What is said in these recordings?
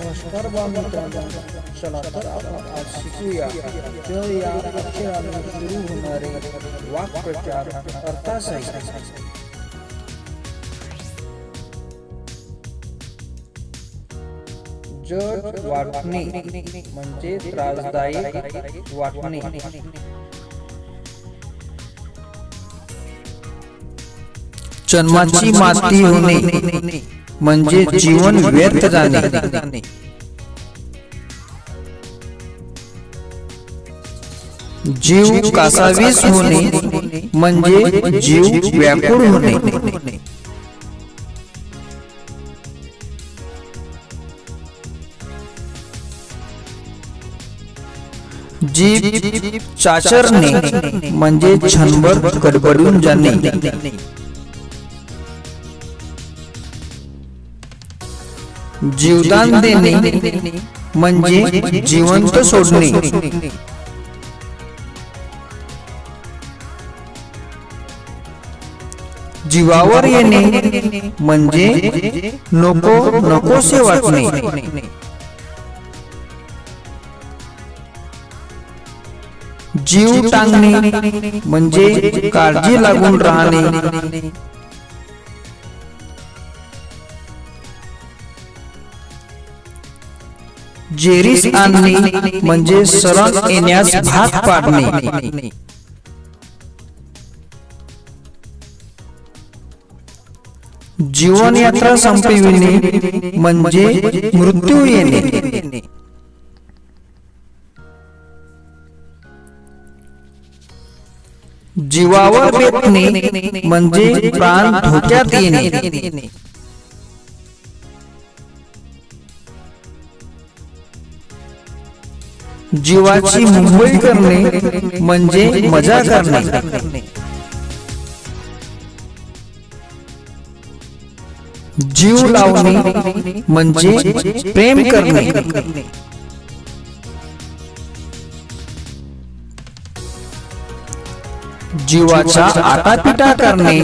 नमस्कार बांधवांनो चला तर आपण आज शिकूया ज या अक्षराने सुरू होणारे वाक्प्रचार अर्थासहित जड वाटणे म्हणजे त्रासदायक वाटणे जन्माची माती होणे म्हणजे जीवन व्यर्थ जाणे. जीव कासावीस होणे म्हणजे जीव व्याकुळ होणे. जीव चाचरणे म्हणजे क्षणभर गडबडून जाणे. जीवदान देणे म्हणजे जिवंत सोडणे. जीवावर येणे म्हणजे नको नकोसे वाटणे जीव टांगणे म्हणजे काळजी लागून राहणे. जेरीस आणणे म्हणजे सरण येण्यास भाग पाडणे. जीवन यात्रा संपविणे म्हणजे मृत्यू येणे. जीवावर बेतणे म्हणजे प्राण धोक्यात येणे. जीवाची मुंबई करणे म्हणजे मजा करणे. जीव लावणे म्हणजे प्रेम करणे. जीवाचा आटापिटा करणे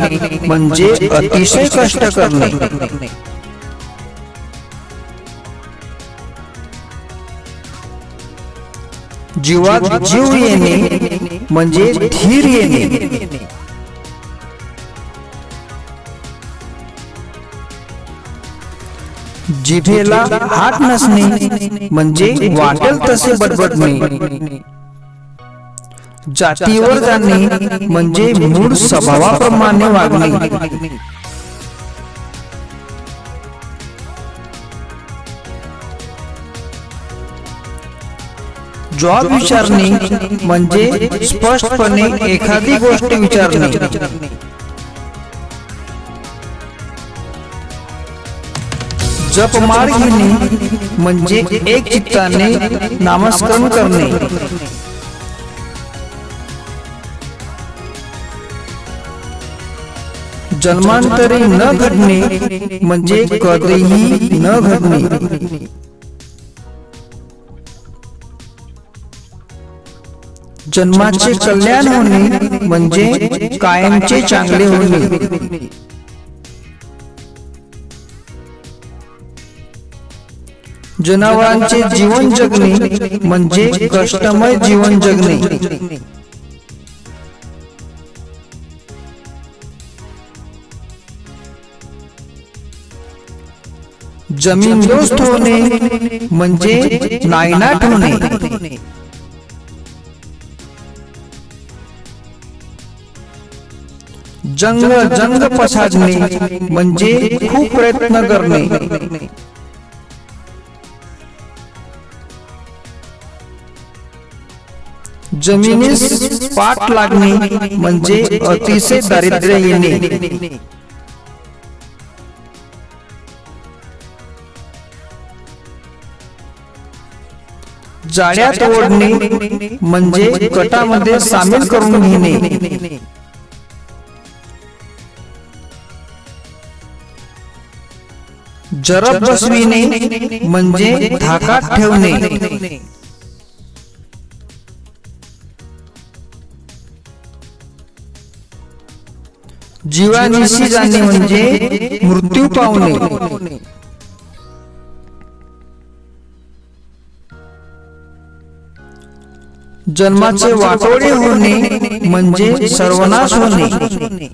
म्हणजे अतिशय कष्ट करणे. जीवात जीव येणे म्हणजे धीर येणे जिभेला हात नसणे, म्हणजे वाटेल तसे बडबडणे. जातीवर जाणे, म्हणजे मूळ स्वभावाप्रमाणे वागणे. जॉब विचारणे म्हणजे स्पष्टपणे एखादी गोष्ट विचारणे. जपमाळ घेणे म्हणजे एक चित्ताने नामस्करण करणे. जन्मांतरी न घडणे म्हणजे कधीही न घडणे. जन्माचे कल्याण होणे म्हणजे कायमचे चांगले होणे. जनावरांचे जीवन जगणे म्हणजे कष्टमय जीवन जगणे. जमीन दोस्त होणे म्हणजे नायनाट होणे. जंग जंग पछाडणे म्हणजे खूप प्रयत्न करणे. जमिनीस पाठ लागणे म्हणजे अतिशय दारिद्र्य येणे. जाळ्यात ओढणे म्हणजे कटामध्ये सामील करून घेणे. जरब बसविणे म्हणजे, म्हणजे धाकात ठेवणे. जीवानिशी जाणे म्हणजे, म्हणजे मृत्यू पावणे. जन्माचे वाटोळे होणे म्हणजे, म्हणजे सर्वनाश होणे.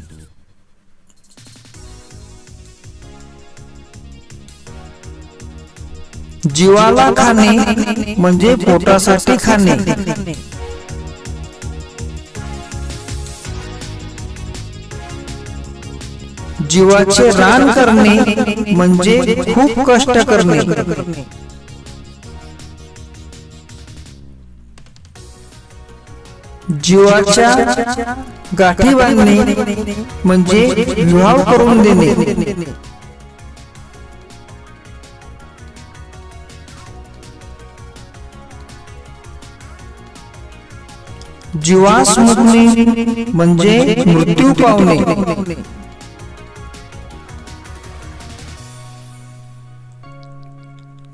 जीवाला खाणे म्हणजे पोटासाठी खाणे. जीवाचे रान करणे म्हणजे खूप कष्ट करणे. जीवाच्या गाठी बांधणे म्हणजे विवाह करून देणे. जीवास मुक्ती म्हणजे मृत्यू पावणे.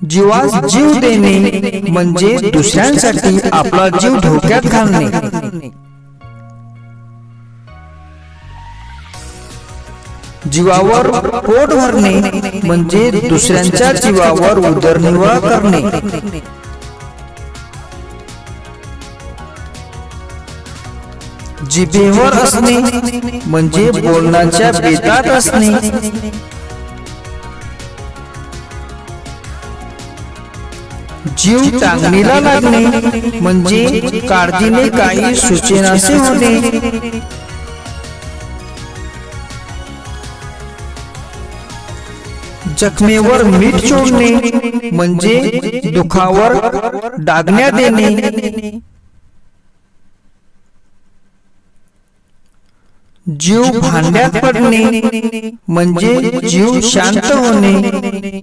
जीवास जीव देणे म्हणजे दुसऱ्यांसाठी आपला जीव धोक्यात घालणे. जीवावर पोट भरणे म्हणजे दुसऱ्यांच्या जीवावर उदरनिर्वाह करणे. जिभेवर असणे म्हणजे बोलण्याच्या बेतात असणे. जीव टांगणीला लागणे म्हणजे काळजीने काही सूचनासे होणे. जखमेवर मीठ चोळणे म्हणजे दुखावर डागण्या देणे. जीव भांड्यात पडणे म्हणजे जीव शांत होणे.